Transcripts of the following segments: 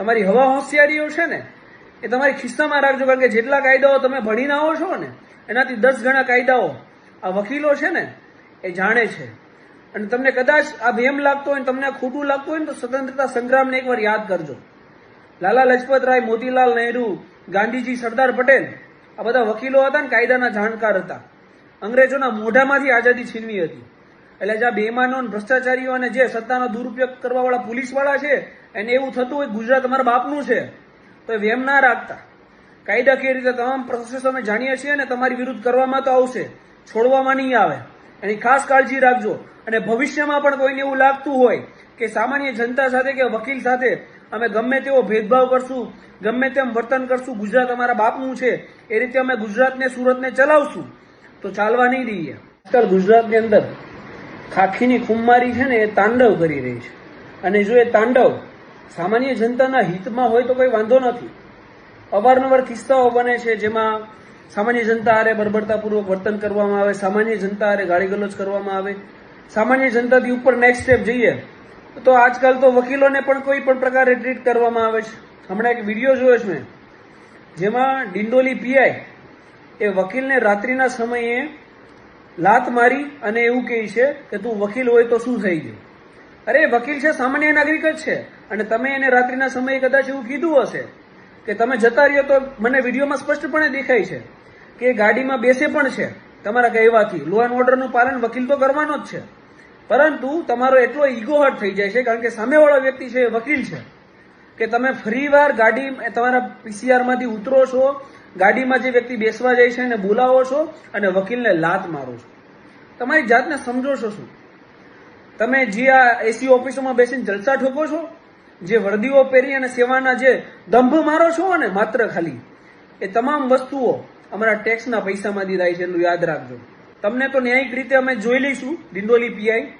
તમારી હવા હોશિયારીઓ છે ને, એ તમારી ખિસ્સામાં રાખજો, કારણ કે જેટલા કાયદાઓ તમે ભણીને આવો છો ને, એનાથી દસ ગણા કાયદાઓ આ વકીલો છે ને, એ જાણે છે. અને તમને કદાચ આ ભેમ લાગતો હોય તમને ખોટું લાગતું હોય ને, તો સ્વતંત્રતા સંગ્રામને એકવાર યાદ કરજો. લાલા લજપત રાય, મોતીલાલ નહેરુ, ગાંધીજી, સરદાર પટેલ, આ બધા વકીલો હતા ને, કાયદાના જાણકાર હતા. અંગ્રેજોના મોઢામાંથી આઝાદી છીનવી હતી. એટલે જે આ બેમાનો ભ્રષ્ટાચારીઓ અને જે સત્તાનો દુરુપયોગ કરવા વાળા પોલીસવાળા છે, એને એવું થતું હોય ગુજરાત અમારા બાપનું છે, તો વેમ ના રાખતા. કાયદાકીય રીતે તમામ પ્રોસેસ અમે જાણીએ છીએ અને તમારી વિરુદ્ધ કરવામાં તો આવશે, છોડવામાં નહીં આવે. એની ખાસ કાળજી રાખજો. અને ભવિષ્યમાં પણ કોઈને એવું લાગતું હોય કે સામાન્ય જનતા સાથે કે વકીલ સાથે અમે ગમે તેવો ભેદભાવ કરશું, ગમે તેમ વર્તન કરશું, ગુજરાત અમારા બાપનું છે, એ રીતે અમે ગુજરાતને, સુરતને ચલાવશું, તો ચાલવા નહીં દઈએ. આજકાલ ગુજરાતની અંદર ખાખીની ખુમ્મારી છે ને એ તાંડવ કરી રહી છે. અને જો એ તાંડવ સામાન્ય જનતાના હિતમાં હોય તો કોઈ વાંધો નથી. અવારનવાર કિસ્સાઓ બને છે જેમાં સામાન્ય જનતા હારે બરબડતાપૂર્વક વર્તન કરવામાં આવે, સામાન્ય જનતા હારે ગાળીગલોચ કરવામાં આવે. સામાન્ય જનતાથી ઉપર નેક્સ્ટ સ્ટેપ જઈએ, તો આજકાલ તો વકીલોને પણ કોઈ પણ પ્રકારે ટ્રીટ કરવામાં આવે છે. હમણાં એક વીડિયો જોયો છે મેં, જેમાં ડિંડોલી પીઆઈ એ વકીલને રાત્રિના સમયે લાત મારી અને એવું કહે છે કે તું વકીલ હોય તો શું થઈ ગયું? અરે, વકીલ છે, સામાન્ય નાગરિક જ છે. અને તમે એને રાત્રિના સમયે કદાચ એવું કીધું હશે કે તમે જતા રહ્યો તો મને વિડીયોમાં સ્પષ્ટપણે દેખાય છે કે ગાડીમાં બેસે પણ છે. તમારા કહેવાથી લો એન્ડ ઓર્ડરનું પાલન વકીલ તો કરવાનો જ છે. પરંતુ તમારો એટલો ઈગો હર્ટ થઈ જાય છે કારણ કે સામેવાળો વ્યક્તિ છે એ વકીલ છે. કે તમે ફરીવાર ગાડી, તમારા પીસીઆરમાંથી ઉતરો છો ગાડીમાં જે વ્યક્તિ બેસવા જાય છે એને બોલાવો છો અને વકીલને લાત મારો છો. તમારી જાતને સમજો છો શું? તમે જે આ એસી ઓફિસોમાં બેસીને જલસા ઠોકો છો, જે વર્દીઓ પહેરી અને સેવાના જે દંભ મારો છો ને માત્ર ખાલી, એ તમામ વસ્તુઓ અમારા ટેક્સના પૈસામાંથી થાય છે એટલું યાદ રાખજો. તમને તો ન્યાયિક રીતે અમે જોઈ લઈશું, ડિંડોલી પીઆઈ,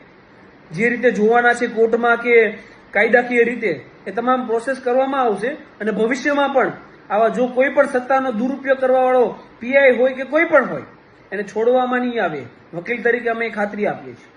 જે રીતે જોવાના છે કોર્ટમાં કે કાયદાકીય રીતે, એ તમામ પ્રોસેસ કરવામાં આવશે અને ભવિષ્યમાં પણ આવા જો કોઈ પણ સત્તાનો દુરુપયોગ કરવા વાળો પીઆઈ હોય કે કોઈ પણ હોય, એને છોડવામાં નહીં આવે. વકીલ તરીકે અમે ખાતરી આપીએ છીએ.